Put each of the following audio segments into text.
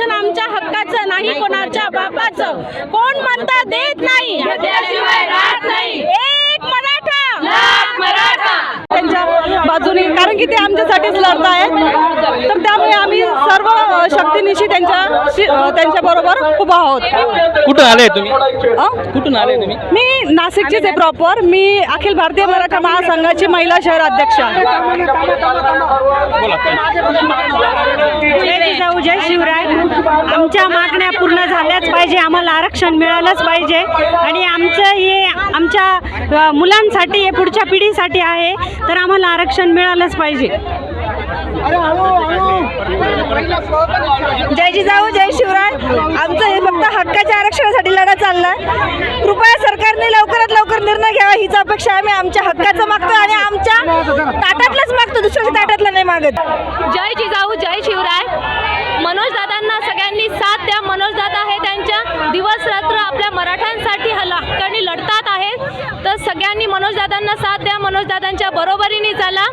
आरक्षण आमच्या हक्काचं नाही कोणाच्या बापाचं. कोण म्हणता देत नाही? एक मराठा. त्यांच्या बाजूने कारण की ते आमच्यासाठीच लढत आहेत तर त्यामुळे आम्ही सर्व शक्तीनिशी त्यांच्या त्यांच्या बरोबर उभा आहोत. कुठून आले तुम्ही? अं? कुठून आले तुम्ही? मी नाशिकचीच आहे प्रॉपर मी अखिल भारतीय मराठा महासंघाची महिला शहर अध्यक्ष आहे. जय जिजाऊ जय शिवराय. आमच्या मागण्या पूर्ण झाल्याच पाहिजे. आम्हाला आरक्षण मिळालंच पाहिजे. आणि आमचं हे आमच्या अ, मुलांसाठी हे पुढच्या पिढीसाठी आहे. तर आम्हाला आरक्षण मिळालंच पाहिजे. जय जिजाऊ जय शिवराय. आमचं हे फक्त हक्काच्या आरक्षणासाठी लढा चाललाय. कृपया सरकारने लवकरात लवकर निर्णय घ्यावा हीच अपेक्षा आम्ही आमच्या हक्काचं मागतो आणि आमच्या ताटातलंच मागतो. दुसऱ्याच्या ताटातलं नाही मागत. जय जिजाऊ जय शिवराय. मनोज दादांना सगळ्यांनी साथ द्या. मनोज दादा हे त्यांच्या दिवस रात्र आपल्या मराठ्यांसाठी हक्काने लढतात आहेत. तर सगळ्यांनी मनोजदादांना साथ द्या. मनोजदादांच्या बरोबरीने चाला.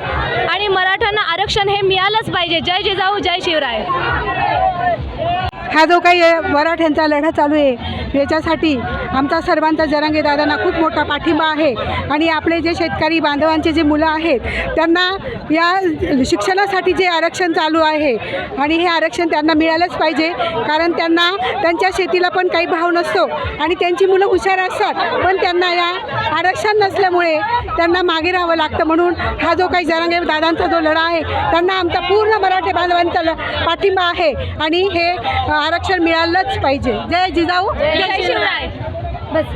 आणि मराठ्यांना आरक्षण हे मिळालंच पाहिजे. जय जिजाऊ जय शिवराय. हा जो काही मराठ्यांचा लढा चालू आहे याच्यासाठी आमचा सर्वांचा जरांगे दादांना खूप मोठा पाठिंबा आहे. आणि आपले जे शेतकरी बांधवांचे जे मुलं आहेत त्यांना या शिक्षणासाठी जे आरक्षण चालू आहे आणि हे आरक्षण त्यांना मिळालंच पाहिजे कारण त्यांना त्यांच्या शेतीला पण काही भाव नसतो आणि त्यांची मुलं हुशार असतात पण त्यांना या आरक्षण नसल्यामुळे त्यांना मागे राहावं लागतं. म्हणून हा जो काही जरांगे दादांचा जो लढा आहे त्यांना आमचा पूर्ण मराठी बांधवांचा ल- पाठिंबा आहे आणि हे आरक्षण मिळालंच पाहिजे. जय जिजाऊ जय शिवराय बस